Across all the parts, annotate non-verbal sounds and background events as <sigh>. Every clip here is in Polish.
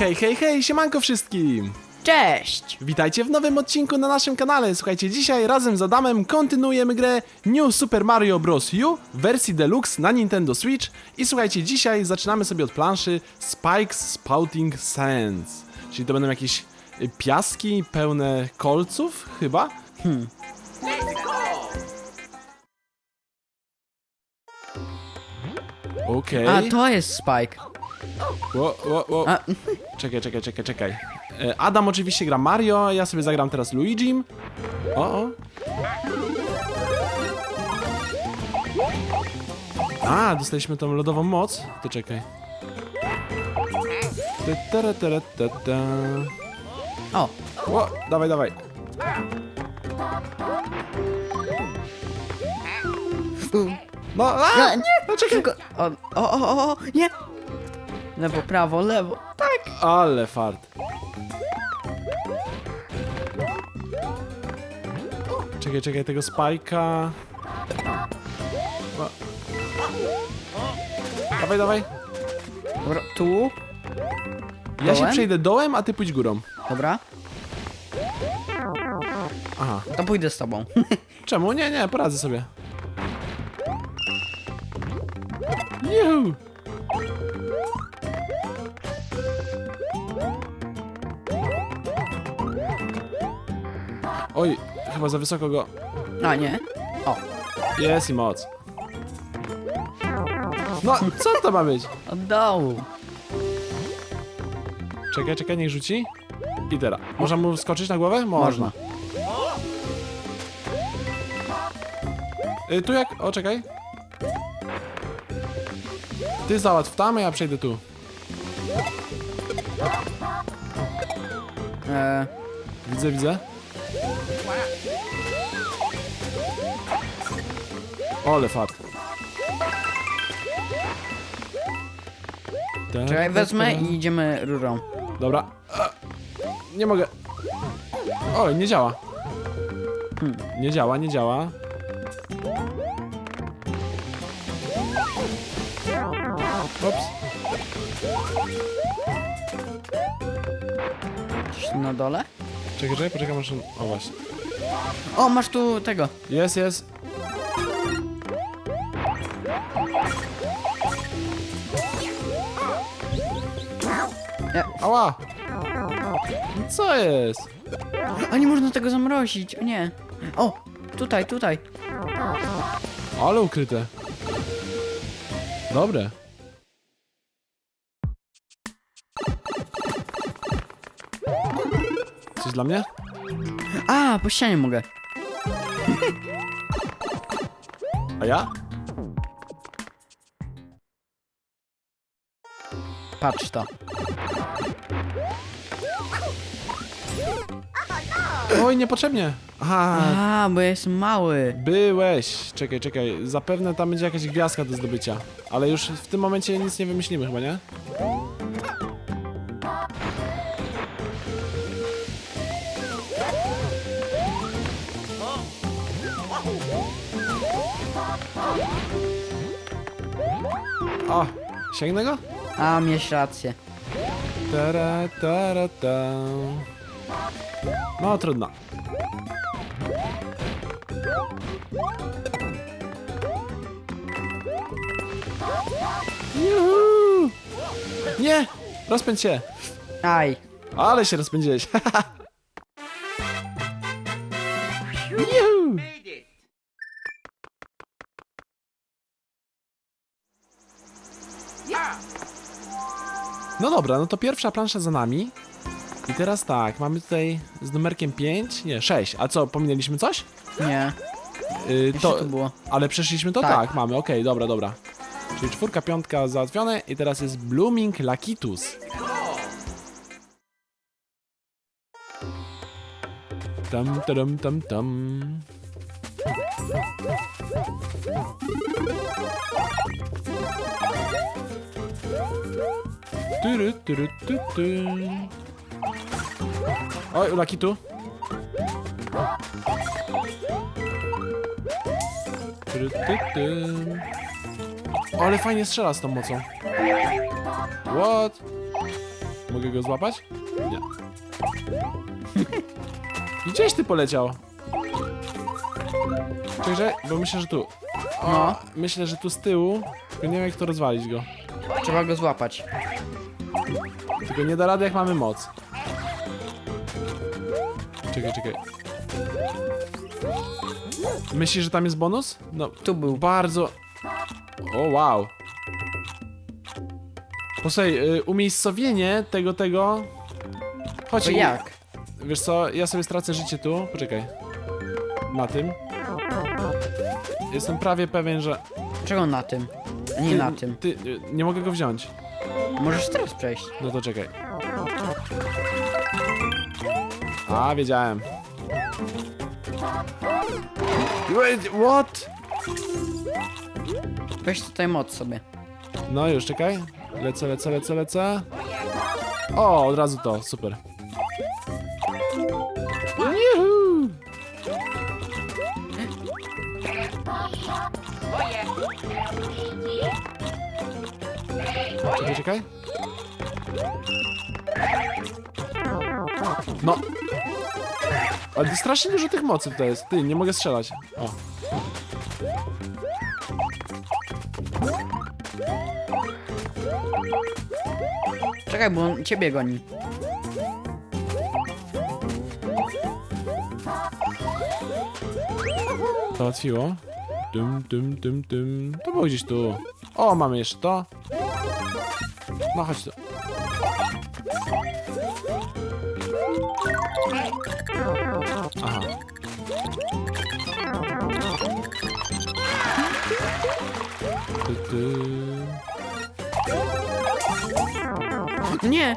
Hej, hej, hej, siemanko wszystkim! Cześć! Witajcie w nowym odcinku na naszym kanale. Słuchajcie, dzisiaj razem z Adamem kontynuujemy grę New Super Mario Bros. U w wersji Deluxe na Nintendo Switch. I słuchajcie, dzisiaj zaczynamy sobie od planszy Spikes Spouting Sands. Czyli to będą jakieś y, piaski pełne kolców, chyba? Okej. A to jest Spike. Wo, wo. A, Czekaj, czekaj, czekaj, czekaj. E, Adam oczywiście gra Mario, ja sobie zagram teraz Luigi. O, o. A, dostaliśmy tą lodową moc. To czekaj. Te, tere, tere, te, te. o, O, dawaj, dawaj. No, a, nie, no czekaj. tylko, o, o, o, o, nie. Lewo, prawo, lewo, tak. Ale fart. Czekaj, czekaj, tego spajka. O. Dawaj, dawaj. Dobra, tu, Ja się Dołem? przejdę dołem, a ty pójdź górą. dobra, Aha. to pójdę z tobą. <laughs> Czemu? Nie, nie, poradzę sobie. Juhu! Oj, chyba za wysoko go. A, nie. O, Jest i moc. No, co to ma być? od dołu. Czekaj, czekaj, niech rzuci. I teraz. Można mu wskoczyć na głowę? Można. Można. Y, tu jak? O, czekaj. Ty załatw tam, a ja przejdę tu. E, Widzę, widzę. Ole fart. Ta, czekaj, ta, wezmę ta. i idziemy rurą. Dobra. A, Nie mogę. Oj, nie działa. Hmm. Nie działa, nie działa. Ups. Coś na dole? Czekaj, czekaj, poczekam aż on... O właśnie. O, masz tu tego. Jest, jest. Nie. Ała! Co jest? A nie można tego zamrozić, o nie. O, tutaj, tutaj. Ale ukryte. Dobre. Coś dla mnie? A, po ścianie mogę. A ja? Patrz to. Oj, niepotrzebnie. Aha, A, bo ja jestem mały. byłeś. Czekaj, czekaj. Zapewne tam będzie jakaś gwiazdka do zdobycia. Ale już w tym momencie nic nie wymyślimy chyba, nie? O, sięgnę go? A, miałeś rację. Tara, tara, ta. No, trudno. Juhu! Nie! Rozpędź się! Aj. Ale się rozpędziłeś. <laughs> Juhu! No dobra, no to pierwsza plansza za nami. I teraz tak, mamy tutaj z numerkiem 5, nie, 6. A co, pominęliśmy coś? Nie, Yy, to, to, to było. ale przeszliśmy to? Tak, Tak. mamy, okej, dobra, dobra. Czyli czwórka, piątka załatwione i teraz jest Blooming Lakitus. Tam, tam, tam, tam. Tyry, tyry, ty, ty. Oj, u Lakitu. Tyry, ty, ty. O, ale fajnie strzela z tą mocą. What? Mogę go złapać? Nie. <laughs> Gdzieś ty poleciał? Czekaj, bo myślę, że tu. O, No. Myślę, że tu z tyłu. Tylko nie wiem jak to rozwalić go. Trzeba go złapać. Tylko nie da rady jak mamy moc. Czekaj, czekaj. Myślisz, że tam jest bonus? No, Tu był. bardzo... O, wow. Posłuchaj, y, umiejscowienie tego, tego... Chodź, To jak? Wiesz co, ja sobie stracę życie tu. Poczekaj. Na tym. Jestem prawie pewien, że... Czego na tym? A nie na tym. Ty, y, nie mogę go wziąć. Możesz teraz przejść. No to czekaj. A, wiedziałem. Wait, What? Weź tutaj moc sobie. No już, czekaj. Lecę, lecę, lecę, lecę. O, od razu to, super. Juhu! Czekaj, czekaj. No. Ale strasznie dużo tych mocy tutaj jest. Ty, nie mogę strzelać. O. Czekaj, bo on ciebie goni. Załatwiło. Dum, dum, dum, dum. To było gdzieś tu. O, mamy jeszcze to. No, chodź tu. Nie!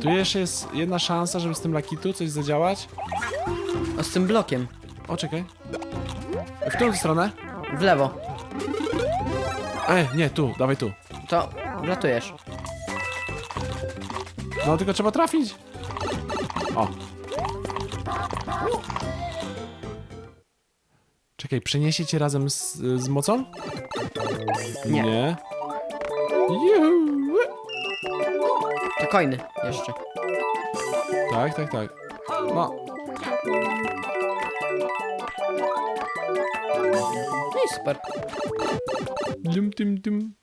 Tu jeszcze jest jedna szansa, żeby z tym Lakitu coś zadziałać. O, z tym blokiem. O, czekaj. W którą stronę? W lewo. E, nie, tu, dawaj tu. To wlatujesz. No, tylko trzeba trafić. O. Czekaj, przeniesie cię razem z, z mocą? Nie. Nie. Juhu. To coiny jeszcze. Tak, tak, tak. No, No i super. dum, dum, dum.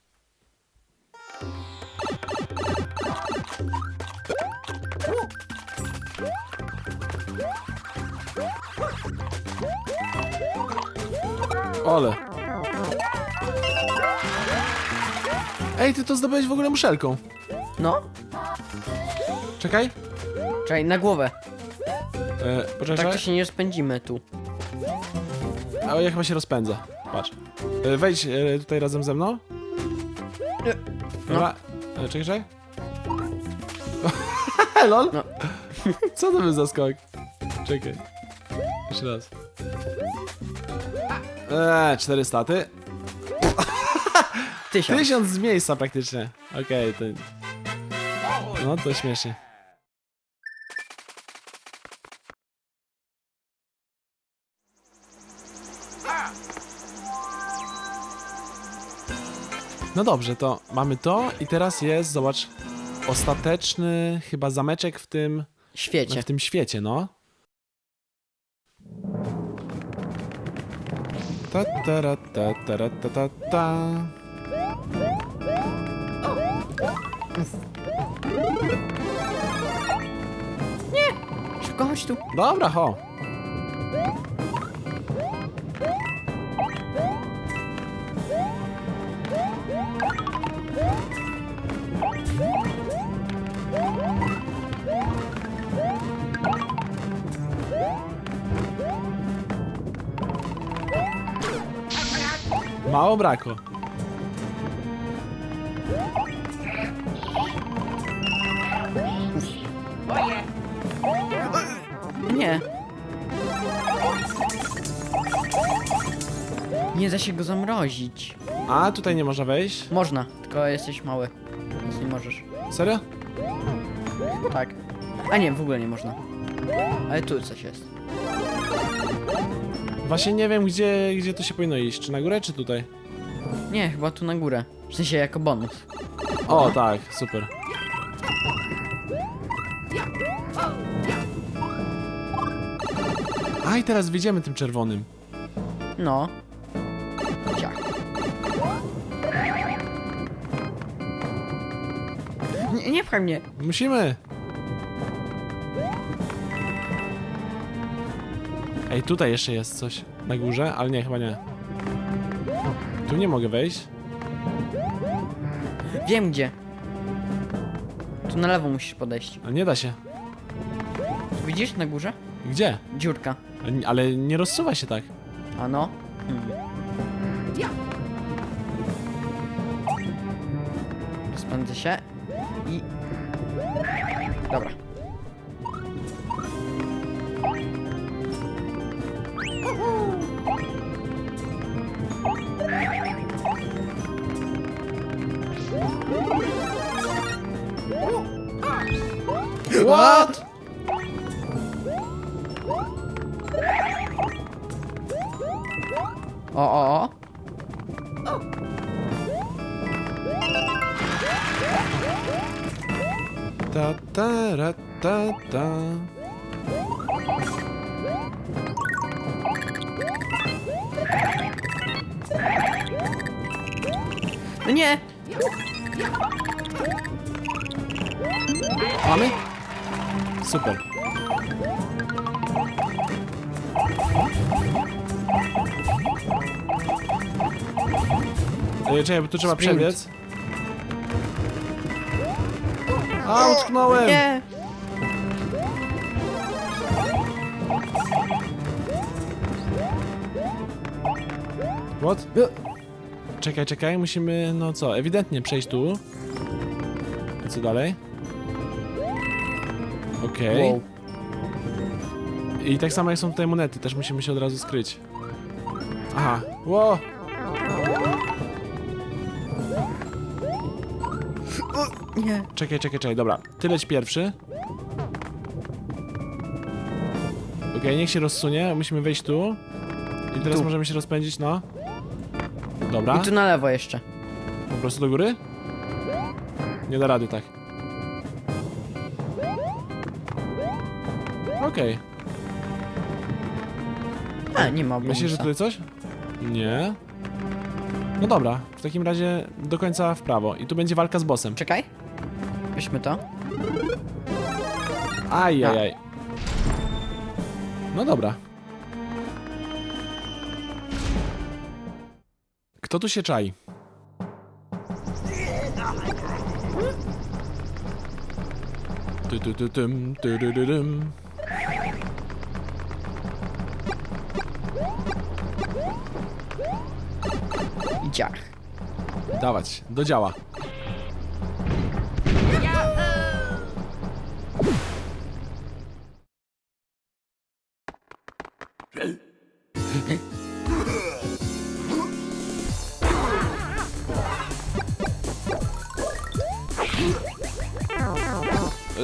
Ole. Ej, ty to zdobyłeś w ogóle muszelką. No. Czekaj. Czekaj, na głowę. E, Tak to się nie rozpędzimy tu. O, ja chyba się rozpędzę. Patrz. E, wejdź e, tutaj razem ze mną. Nie. Dobra. E, czekaj, czekaj. <laughs> Lol. No. Co to był za skok? Czekaj. Jeszcze raz. Eee, cztery staty. <laughs> Tysiąc. Tysiąc z miejsca praktycznie. Okej, to... No, to śmiesznie. No dobrze, to mamy to i teraz jest, zobacz, ostateczny chyba zameczek w tym, Świecie. w tym świecie, no. Ta ta ra, ta ta ra, ta ta ta. Szybko chodź tu. Dobra, ho. Mało brakło. Nie. Nie da się go zamrozić. A, tutaj nie można wejść. Można, tylko jesteś mały. Więc nie możesz. Serio? Tak. A nie, w ogóle nie można. Ale tu coś jest. Właśnie nie wiem, gdzie, gdzie to się powinno iść. Czy na górę, czy tutaj? Nie, chyba tu na górę. W sensie jako bonus. O, tak, super. A i teraz wyjdziemy tym czerwonym. No. Ciach. Nie, nie pchaj mnie. Musimy! Ej, tutaj jeszcze jest coś na górze, ale nie, chyba nie. Tu nie mogę wejść. Wiem gdzie. Tu na lewo musisz podejść. A nie da się. Widzisz na górze? Gdzie? Dziurka. Ale- Ale nie rozsuwa się tak. A no. Rozpędzę się i... Dobra. Ta ta ra ta ta. No nie! Mamy? Super. Ej, czekaj, bo tu trzeba Sprint. przebiec. A, utknąłem! Nie! What? Czekaj, czekaj, musimy, no co, ewidentnie przejść tu. A co dalej? Okej. Wow. I tak samo jak są tutaj monety, też musimy się od razu skryć. Aha, ło! Nie. Czekaj, czekaj, czekaj, dobra. Ty leć pierwszy. Okej, niech się rozsunie, musimy wejść tu. I teraz Tu. możemy się rozpędzić, no. Dobra, I tu na lewo jeszcze. po prostu do góry? Nie da rady tak. Okej, A, nie ma myślisz, że tutaj coś? Nie. No dobra, w takim razie do końca w prawo. I tu będzie walka z bossem. Czekaj. Weźmy to. Aj, aj, aj. No dobra. Kto tu się czai? Ty, ty, ty, tym, ty. I ciach. Dawać, do działa.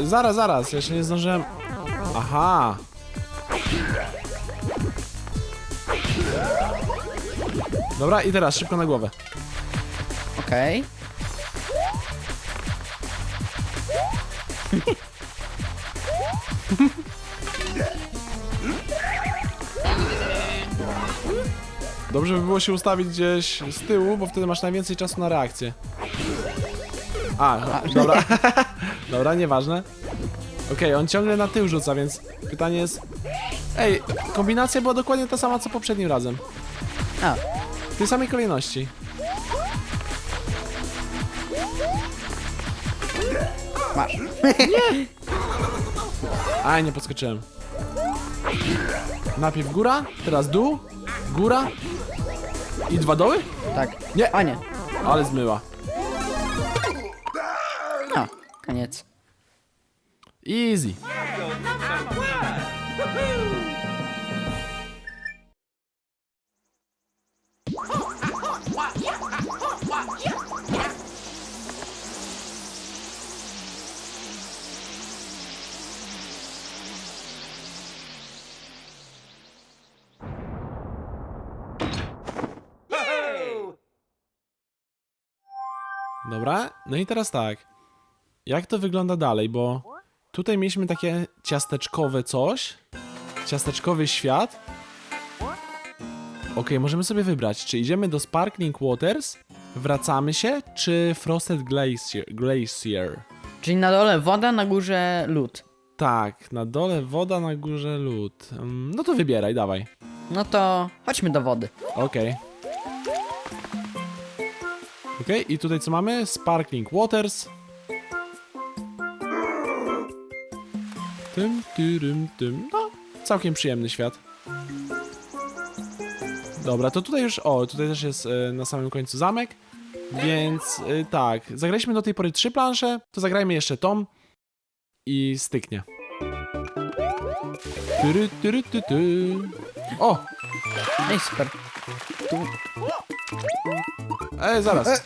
Zaraz, zaraz, jeszcze nie zdążyłem. Aha. Dobra, i teraz szybko na głowę. Okej. Dobrze by było się ustawić gdzieś z tyłu, bo wtedy masz najwięcej czasu na reakcję. A, dobra. <laughs> <laughs> dobra, nieważne. Okej, on ciągle na tył rzuca, więc pytanie jest... Ej, kombinacja była dokładnie ta sama co poprzednim razem. A, W tej samej kolejności. masz. Aj, nie podskoczyłem. Najpierw góra, teraz dół, góra i dwa doły? Tak. Nie. A nie. Ale zmyła. Koniec. Easy. Dobra, no i teraz tak. Jak to wygląda dalej, bo tutaj mieliśmy takie ciasteczkowe coś. Ciasteczkowy świat. Okej, możemy sobie wybrać, czy idziemy do Sparkling Waters, wracamy się, czy Frosted Glacier. Glacier. Czyli na dole woda, na górze lód. Tak, na dole woda, na górze lód. Mm, No to wybieraj, dawaj. No to chodźmy do wody. Okej. Okej, i tutaj co mamy? Sparkling Waters. Tym, tyrym, tym. No, całkiem przyjemny świat. Dobra, to tutaj już, o, tutaj też jest e, na samym końcu zamek. Więc e, tak, zagraliśmy do tej pory trzy plansze, to zagrajmy jeszcze tą i styknie. Tyry, tyry, ty, ty. O, i super. Ej, zaraz.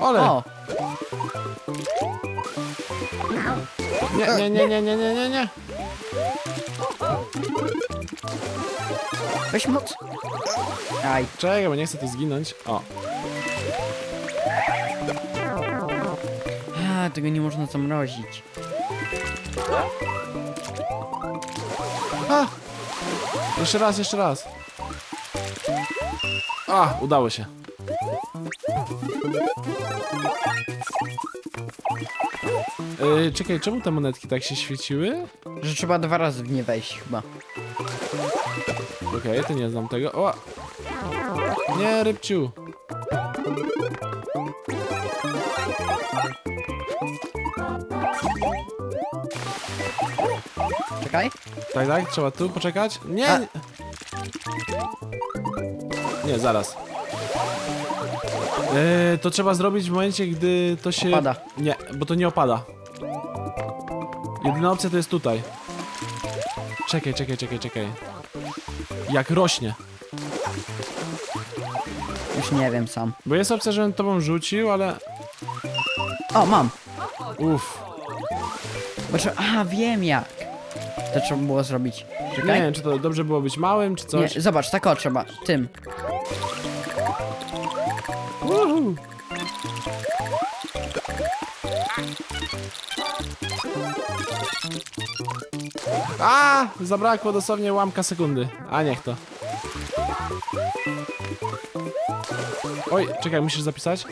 Ole! O, Nie, nie, nie, nie, nie, nie, nie, nie. weź moc. Aj, Czekaj, bo nie chcę tu zginąć. O, a, tego nie można zamrozić. A! Jeszcze raz, jeszcze raz. A, udało się. Yy, czekaj, czemu te monetki tak się świeciły? Że trzeba dwa razy w nie wejść chyba. Okej, to nie znam tego. O! Nie, rybciu. Czekaj. Tak, tak, trzeba tu poczekać. Nie! A. Nie, zaraz. Eee, to trzeba zrobić w momencie, gdy to się... Opada. Nie, bo to nie opada. Jedyna opcja to jest tutaj. Czekaj, czekaj, czekaj, czekaj. Jak rośnie. Już nie wiem sam. Bo jest opcja, żebym tobą rzucił, ale... O, mam. Uff. Bo trzeba... A, wiem jak. To trzeba było zrobić. Nie Czekaj. wiem, czy to dobrze było być małym, czy Nie, coś. zobacz, tak o trzeba. Tym. Uhu. A, zabrakło dosłownie łamka sekundy. A niech to. Oj, czekaj, musisz zapisać.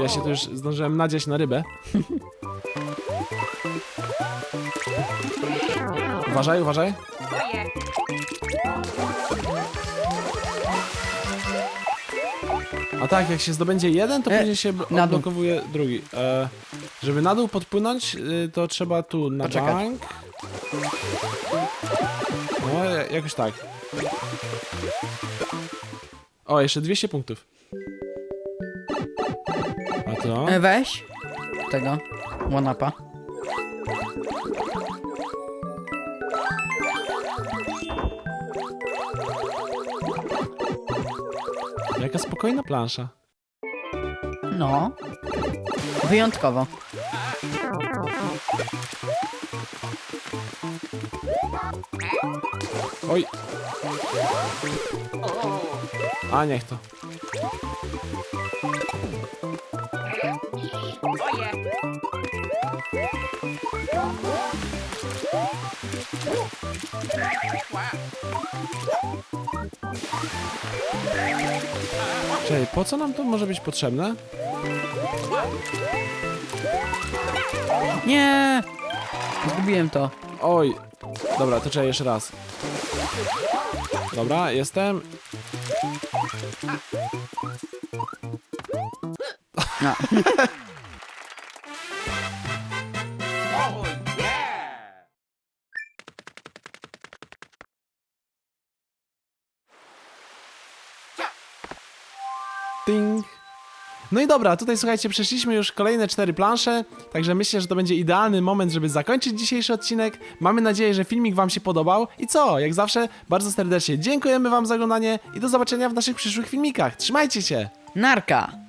Ja się tu już zdążyłem nadziać na rybę. <laughs> Uważaj, uważaj. A tak, jak się zdobędzie jeden, to E, później się bl- na dół. odblokowuje drugi. E, żeby na dół podpłynąć, y, to trzeba tu na Poczekać. bank. No, ja- jakoś tak. O, jeszcze 200 punktów. A to? E, weź. Tego. One-upa. Jaka spokojna plansza. No. Wyjątkowo. Oj. A niech to. Czekaj, po co nam to może być potrzebne? Nie! Zgubiłem to. Oj. Dobra, to czekaj jeszcze raz. Dobra, jestem. No. <laughs> dobra, tutaj słuchajcie, przeszliśmy już kolejne cztery plansze, także myślę, że to będzie idealny moment, żeby zakończyć dzisiejszy odcinek. Mamy nadzieję, że filmik wam się podobał i co, jak zawsze, bardzo serdecznie dziękujemy wam za oglądanie i do zobaczenia w naszych przyszłych filmikach. Trzymajcie się! Narka!